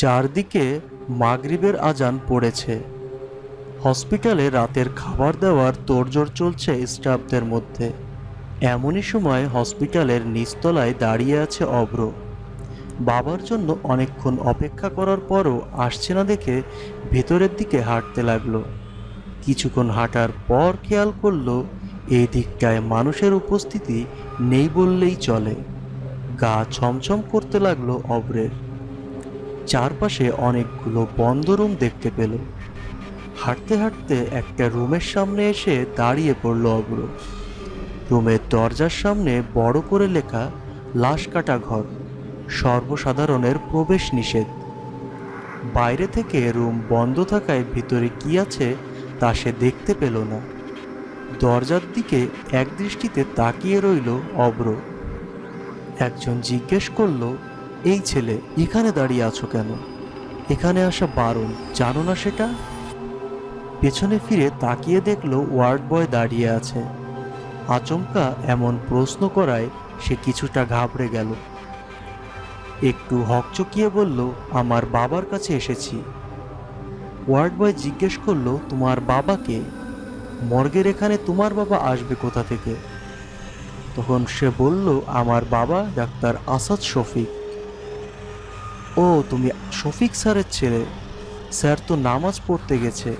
চারদিকে মাগরিবের আজান পড়েছে। হসপিটালে রাতের খাবার দেওয়ার তোড়জোড় চলছে স্টাফদের মধ্যে। এমনই সময় হসপিটালের নিচতলায় দাঁড়িয়ে আছে অব্র বাবার জন্য অনেকক্ষণ অপেক্ষা করার পরও আসছে না দেখে ভেতরের দিকে হাঁটতে লাগল। কিছুক্ষণ হাঁটার পর খেয়াল করল এই দিকটায় মানুষের উপস্থিতি নেই বললেই চলে। গা ছমছম করতে লাগল অব্রের চারপাশে অনেকগুলো বন্ধ রুম দেখতে পেল। হাঁটতে হাঁটতে একটা রুমের সামনে এসে দাঁড়িয়ে পড়ল অব্র রুমের দরজার সামনে বড় করে লেখা, লাশ কাটা ঘর, সর্বসাধারণের প্রবেশ নিষেধ। বাইরে থেকে রুম বন্ধ থাকায় ভিতরে কি আছে তা সে দেখতে পেল না। দরজার দিকে একদৃষ্টিতে তাকিয়ে রইল অব্র একজন জিজ্ঞেস করল এই ছেলে এখানে দাঁড়িয়ে আছো কেন? এখানে আসা বারণ, জানো না সেটা? পেছনে ফিরে তাকিয়ে দেখল ওয়ার্ড বয় দাঁড়িয়ে আছে। আচমকা এমন প্রশ্ন করায় সে কিছুটা ঘাবড়ে গেল। একটু হকচকিয়ে বলল, আমার বাবার কাছে এসেছি। ওয়ার্ড বয় জিজ্ঞেস করল, তোমার বাবাকে মর্গের এখানে তোমার বাবা আসবে কোথা থেকে? তখন সে বলল, আমার বাবা ডাক্তার আসাদ শফিক। ও, তুমি শফিক স্যারের ছেলে। স্যার তো নামাজ পড়তে গেছে।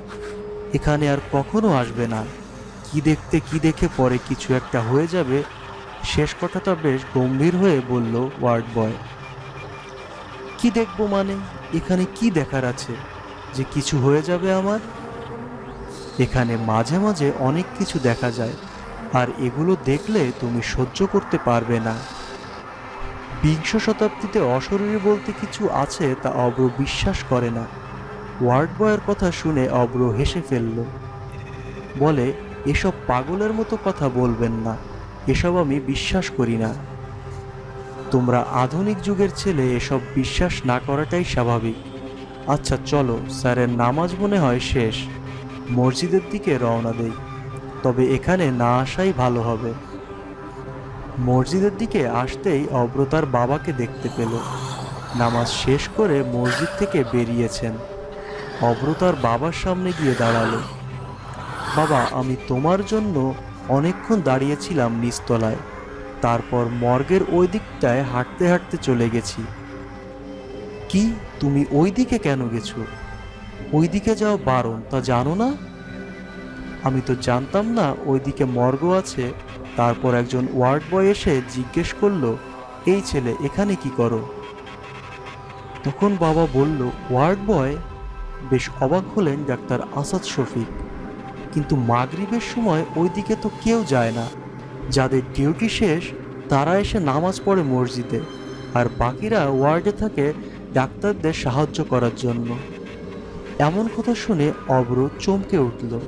এখানে আর কখনো আসবে না। কি দেখতে, কি দেখে পরে কিছু একটা হয়ে যাবে? শেষ কথাটা বেশ গম্ভীর হয়ে বলল ওয়ার্ড বয়। কি দেখব মানে? এখানে কি দেখার আছে? যে কিছু হয়ে যাবে আমার? এখানে মাঝে মাঝে অনেক কিছু দেখা যায়। আর এগুলো দেখলে তুমি সহ্য করতে পারবে না। বিংশ শতাব্দীতে অশরীরী বলতে কিছু আছে তা অব্র বিশ্বাস করে না। ওয়ার্ড বয়ের কথা শুনে অব্র হেসে ফেলল। বলে, এসব পাগলের মতো কথা বলবেন না। এসব আমি বিশ্বাস করি না। তোমরা আধুনিক যুগের ছেলে, এসব বিশ্বাস না করাটাই স্বাভাবিক। আচ্ছা চলো, স্যারের নামাজ মনে হয় শেষ। মসজিদের দিকে রওনা দেই। তবে এখানে না আসাই ভালো হবে। মসজিদের দিকে আসতেই অব্রতার বাবাকে দেখতে পেল। নামাজ শেষ করে মসজিদ থেকে বেরিয়েছেন। অব্রতার বাবার সামনে গিয়ে দাঁড়াল। বাবা, আমি তোমার জন্য অনেকক্ষণ দাঁড়িয়েছিলাম নিচতলায়। তারপর মর্গের ওই দিকটায় হাঁটতে হাঁটতে চলে গেছি। কি, তুমি ওই দিকে কেন গেছো? ওই দিকে যাও বারণ, তা জানো না? আমি তো জানতাম না ওইদিকে মর্গ আছে। তারপর একজন ওয়ার্ড বয় এসে জিজ্ঞেস করল, এই ছেলে, এখানে কি করো? তখন বাবা বলল, ওয়ার্ড বয়? বেশ অবাক হলেন ডাক্তার আসাদ শফিক। কিন্তু মাগরিবের সময় ওইদিকে তো কেউ যায় না। যাদের ডিউটি শেষ, তারা এসে নামাজ পড়ে মসজিদে, আর বাকিরা ওয়ার্ডে থাকে ডাক্তারদের সাহায্য করার জন্য। এমন কথা শুনে অব্র চমকে উঠল।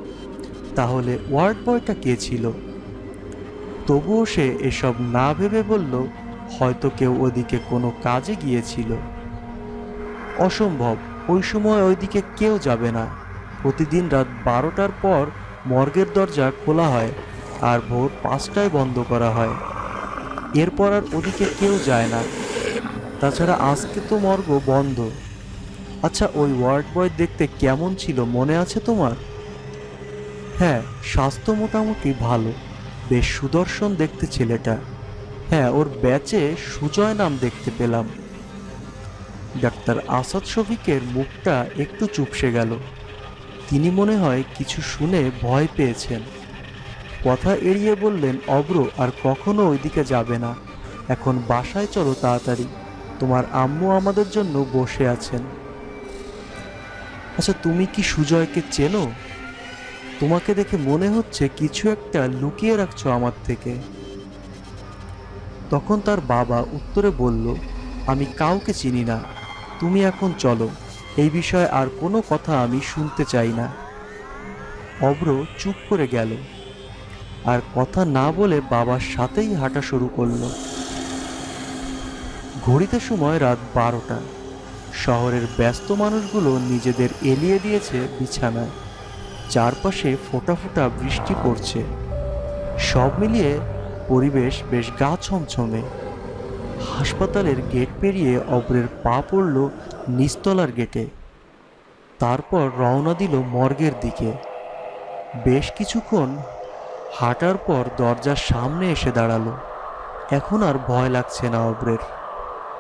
তাহলে ওয়ার্ড বয়টা কে ছিল? তবুও সে এসব না ভেবে বলল, হয়তো কেউ ওদিকে কোনো কাজে গিয়েছিল। অসম্ভব, ওই সময় ওইদিকে কেউ যাবে না। প্রতিদিন রাত বারোটার পর মর্গের দরজা খোলা হয় আর ভোর পাঁচটায় বন্ধ করা হয়। এরপর আর ওদিকে কেউ যায় না। তাছাড়া আজকে তো মর্গ বন্ধ। আচ্ছা ওই ওয়ার্ড বয় দেখতে কেমন ছিল, মনে আছে তোমার? হ্যাঁ স্বাস্থ্য মোটামুটি ভালো। বেশ সুদর্শন দেখতে ছেলেটা। হ্যাঁ ওর ব্যাচে সুজয় নাম দেখতে পেলাম। ডাক্তার আসাদ শফিকের মুখটা একটু চুপসে গেল। তিনি মনে হয় কিছু শুনে ভয় পেয়েছেন। কথা এড়িয়ে বললেন, অব্র, আর কখনো ওইদিকে যাবে না। এখন বাসায় চলো তাড়াতাড়ি। তোমার আম্মু আমাদের জন্য বসে আছেন। আচ্ছা তুমি কি সুজয়কে চেনো? তোমাকে দেখে মনে হচ্ছে কিছু একটা লুকিয়ে রাখছো আমার থেকে। তখন তার বাবা উত্তরে বলল, আমি কাউকে চিনি না। তুমি এখন চলো। এই বিষয়ে আর কোনো কথা আমি শুনতে চাই না। অব্র চুপ করে গেল। আর কথা না বলে বাবার সাথেই হাঁটা শুরু করল। ঘড়িতে সময় রাত বারোটা। শহরের ব্যস্ত মানুষগুলো নিজেদের এলিয়ে দিয়েছে বিছানায়। চারপাশে ফোঁটা ফোঁটা বৃষ্টি পড়ছে। সব মিলিয়ে পরিবেশ বেশ গা ছমছমে। হাসপাতালের গেট পেরিয়ে অপরের পা পড়ল নিস্তলার গেটে। তারপর রওনা দিল মর্গের দিকে। বেশ কিছুক্ষণ হাঁটার পর দরজার সামনে এসে দাঁড়াল। এখন আর ভয় লাগছে না অব্রের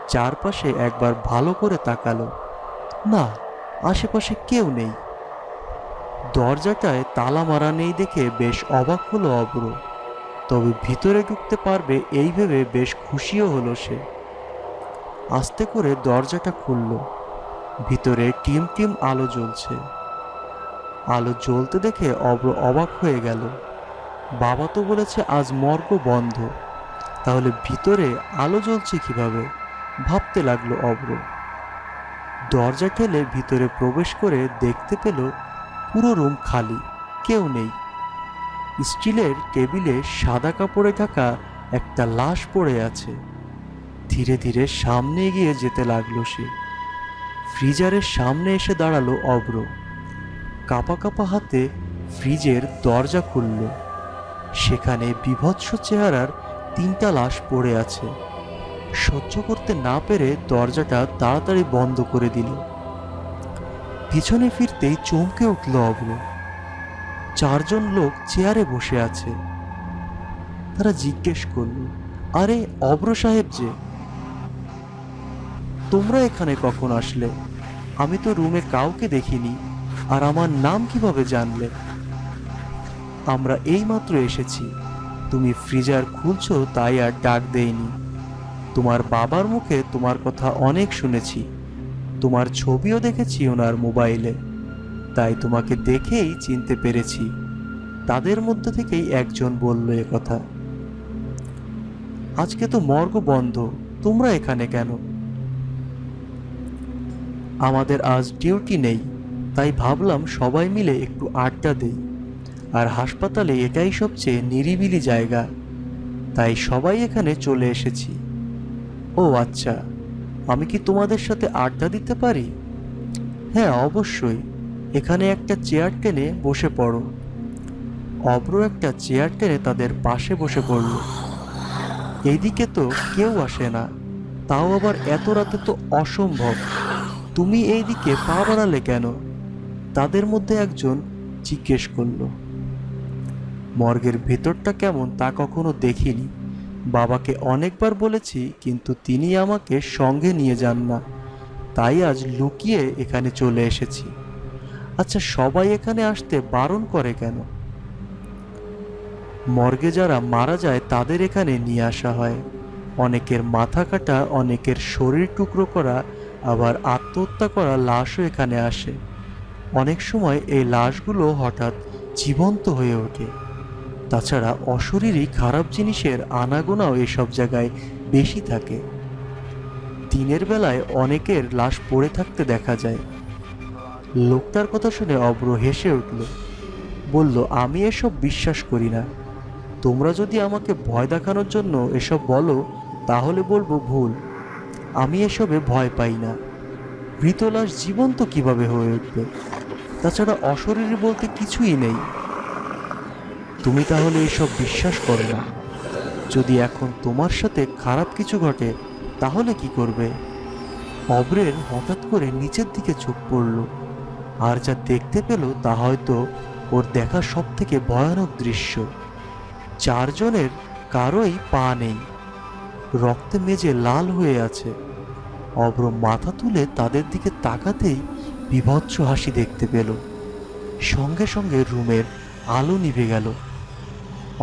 চারপাশে একবার ভালো করে তাকালো। না, আশেপাশে কেউ নেই। দরজাটায় তালা মারা নেই দেখে বেশ অবাক হলো অব্র। তবে ভিতরে ঢুকতে পারবে এই ভেবে বেশ খুশিও হলো সে। আস্তে করে দরজাটা খুলল। ভিতরে টিম টিম আলো জ্বলছে। আলো জ্বলতে দেখে অব্র অবাক হয়ে গেল। বাবা তো বলেছে আজ মর্গ বন্ধ। তাহলে ভিতরে আলো জ্বলছে কীভাবে? ভাবতে লাগল অব্র। দরজা ঠেলে ভিতরে প্রবেশ করে দেখতে পেল পুরো রুম খালি, কেউ নেই। স্টিলের টেবিলে সাদা কাপড়ে থাকা একটা লাশ পড়ে আছে। ধীরে ধীরে সামনে এগিয়ে যেতে লাগল সে। ফ্রিজারের সামনে এসে দাঁড়াল অব্র। কাপা কাপা হাতে ফ্রিজের দরজা খুলল। সেখানে বিভৎস চেহারার তিনটা লাশ পড়ে আছে। সহ্য করতে না পেরে দরজাটা তাড়াতাড়ি বন্ধ করে দিল। পিছনে ফিরতেই চমকে উঠল অব্র চারজন লোক চেয়ারে বসে আছে। তারা জিজ্ঞেস করল, আরে অব্র সাহেব যে, তোমরা এখানে কখন আসলে? আমি তো রুমে কাউকে দেখিনি, আর আমার নাম কীভাবে জানলে? আমরা এইমাত্র এসেছি। তুমি ফ্রিজার খুলছো, তাই আর ডাক দেইনি। তোমার বাবার মুখে তোমার কথা অনেক শুনেছি। তোমার ছবিও দেখেছি ওনার মোবাইলে। তাই তোমাকে দেখেই চিনতে পেরেছি। তাদের মধ্যে থেকেই একজন বলল কথা। আজকে তো মর্গ বন্ধ, তোমরা এখানে কেন? আমাদের আজ ডিউটি নেই, তাই ভাবলাম সবাই মিলে একটু আড্ডা দেই। আর হাসপাতালে এটাই সবচেয়ে নিরিবিলি জায়গা। তাই সবাই এখানে চলে এসেছি। ও আচ্ছা। আমি কি তোমাদের সাথে আড্ডা দিতে পারি? হ্যাঁ অবশ্যই। এখানে একটা চেয়ার টেনে বসে পড়ো। অব্র একটা চেয়ার টেনে তাদের পাশে বসে পড়ল। এইদিকে তো কেউ আসে না। তাও আবার এত রাতে তো অসম্ভব। তুমি এইদিকে পা বাড়ালে কেন? তাদের মধ্যে একজন জিজ্ঞেস করল। মর্গের ভেতরটা কেমন তা কখনো দেখিনি। বাবাকে অনেকবার বলেছি, কিন্তু তিনি আমাকে সঙ্গে নিয়ে যান না। তাই আজ লুকিয়ে এখানে চলে এসেছি। আচ্ছা সবাই এখানে আসতে বারণ করে কেন? মর্গে যারা মারা যায়, তাদের এখানে নিয়ে আসা হয়। অনেকের মাথা কাটা, অনেকের শরীর টুকরো করা, আবার আত্মহত্যা করা লাশও এখানে আসে। অনেক সময় এই লাশগুলো হঠাৎ জীবন্ত হয়ে ওঠে। তাছাড়া অশরীরই খারাপ জিনিসের আনাগোনাও এসব জায়গায় বেশি থাকে। দিনের বেলায় অনেকের লাশ পড়ে থাকতে দেখা যায়। লোকটার কথা শুনে অব্র হেসে উঠল, বলল, আমি এসব বিশ্বাস করি না। তোমরা যদি আমাকে ভয় দেখানোর জন্য এসব বলো, তাহলে বলব ভুল। আমি এসবে ভয় পাই না। মৃত লাশ জীবন্ত কীভাবে হয়ে উঠবে? তাছাড়া অশরীরী বলতে কিছুই নেই। তুমি তাহলে এসব বিশ্বাস করো না। যদি এখন তোমার সাথে খারাপ কিছু ঘটে, তাহলে কি করবে? অব্রের হঠাৎ করে নিচের দিকে চোখ পড়ল। আর যা দেখতে পেল তা হয়তো ওর দেখা সব থেকে ভয়ানক দৃশ্য। চারজনের কারোই পা নেই। রক্তে মেজে লাল হয়ে আছে। অব্র মাথা তুলে তাদের দিকে তাকাতেই বিভৎস হাসি দেখতে পেল। সঙ্গে সঙ্গে রুমের আলো নিভে গেল।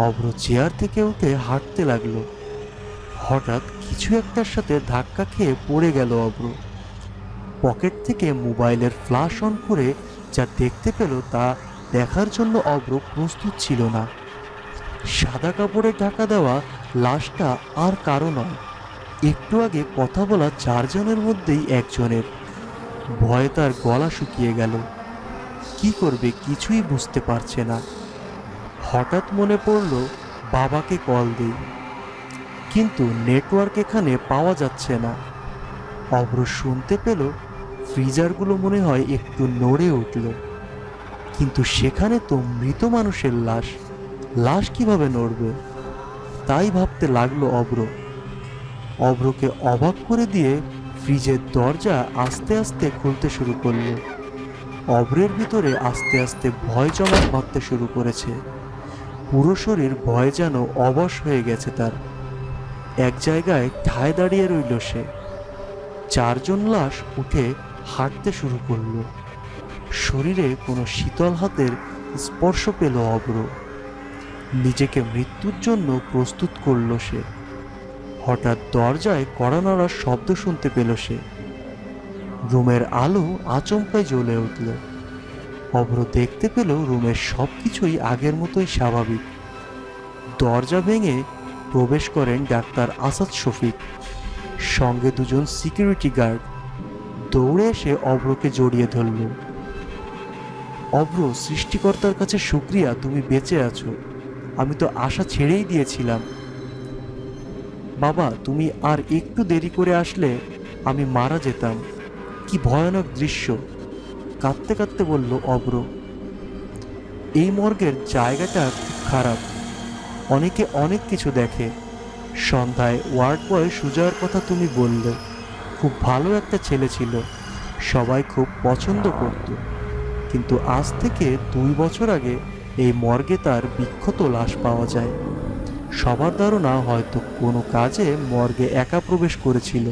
অব্র চেয়ার থেকে উঠে হাঁটতে লাগল। হঠাৎ কিছু একটার সাথে ধাক্কা খেয়ে পড়ে গেল অব্র পকেট থেকে মোবাইলের ফ্ল্যাশ অন করে যা দেখতে পেল তা দেখার জন্য অব্র প্রস্তুত ছিল না। সাদা কাপড়ে ঢাকা দেওয়া লাশটা আর কারও নয়। একটু আগে কথা বলা চারজনের মধ্যেই একজনের। ভয়ে তার গলা শুকিয়ে গেল। কি করবে কিছুই বুঝতে পারছে না। হঠাৎ মনে পড়ল, বাবাকে কল দিই। কিন্তু নেটওয়ার্ক এখানে পাওয়া যাচ্ছে না। অব্র শুনতে পেল, ফ্রিজারগুলো মনে হয় একটু নড়ে উঠল। কিন্তু সেখানে তো মৃত মানুষের লাশ। লাশ কীভাবে নড়বে? তাই ভাবতে লাগল অব্র। অব্রকে অবাক করে দিয়ে ফ্রিজের দরজা আস্তে আস্তে খুলতে শুরু করল। অব্রের ভিতরে আস্তে আস্তে ভয় জমা বাঁধতে শুরু করেছে। পুরো শরীর ভয় যেন অবশ হয়ে গেছে তার। এক জায়গায় ঠায় দাঁড়িয়ে রইল সে। চারজন লাশ উঠে হাঁটতে শুরু করল। শরীরে কোনো শীতল হাতের স্পর্শ পেল অব্র। নিজেকে মৃত্যুর জন্য প্রস্তুত করল সে। হঠাৎ দরজায় কড়া শব্দ শুনতে পেল সে। রুমের আলো আচমকায় জ্বলে উঠল। অভ্র দেখতে পেল রুমের সব কিছুই আগের মতোই স্বাভাবিক। দরজা ভেঙে প্রবেশ করেন ডাক্তার আসাদ শফিক, সঙ্গে দুজন সিকিউরিটি গার্ড দৌড়ে এসে অভ্রকে জড়িয়ে ধরল। অভ্র, সৃষ্টিকর্তার কাছে শুক্রিয়া তুমি বেঁচে আছো। আমি তো আশা ছেড়েই দিয়েছিলাম। বাবা, তুমি আর একটু দেরি করে আসলে আমি মারা যেতাম। কি ভয়ানক দৃশ্য। কাঁদতে কাঁদতে বলল, অব্র, এই মর্গের জায়গাটা খুব খারাপ। অনেকে অনেক কিছু দেখে। সন্ধ্যায় ওয়ার্ড বয় সুজয়ের কথা তুমি বললে। খুব ভালো একটা ছেলে ছিল। সবাই খুব পছন্দ করত। কিন্তু আজ থেকে দুই বছর আগে এই মর্গে তার বিক্ষত লাশ পাওয়া যায়। সবার ধারণা হয়তো কোনো কাজে মর্গে একা প্রবেশ করেছিল।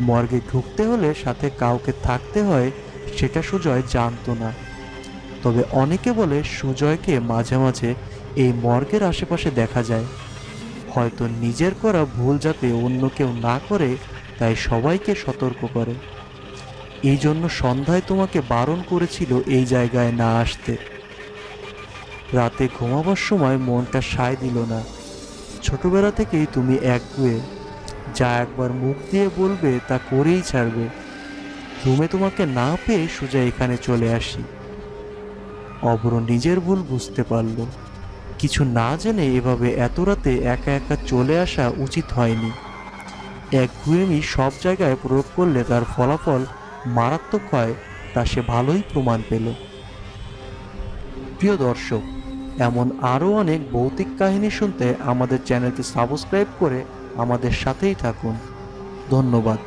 মর্গে ঢুকতে হলে সাথে কাউকে থাকতে হয় সেটা সুজয় জানতো না। তবে অনেকে বলে সুজয়কে মাঝে মাঝে এই মর্গের আশেপাশে দেখা যায়। হয়তো নিজের করা ভুল যাতে অন্য কেউ না করে, তাই সবাইকে সতর্ক করে। এই জন্য সন্ধ্যায় তোমাকে বারণ করেছিল এই জায়গায় না আসতে। রাতে ঘুমাবার সময় মনটা সায় দিল না। ছোটবেলা থেকেই তুমি একগুয়ে। যা একবার মুখ দিয়ে বলবে তা করেই ছাড়বে। রুমে তোমাকে না পেয়ে সোজা এখানে চলে আসি। অবর নিজের ভুল বুঝতে পারল। কিছু না জেনে এভাবে এত রাতে একা একা চলে আসা উচিত হয়নি। এক গুয়েমি সব জায়গায় প্রয়োগ করলে তার ফলাফল মারাত্মক হয়, তা সে ভালোই প্রমাণ পেল। প্রিয় দর্শক, এমন আরও অনেক ভৌতিক কাহিনী শুনতে আমাদের চ্যানেলটি সাবস্ক্রাইব করে আমাদের সাথেই থাকুন। ধন্যবাদ।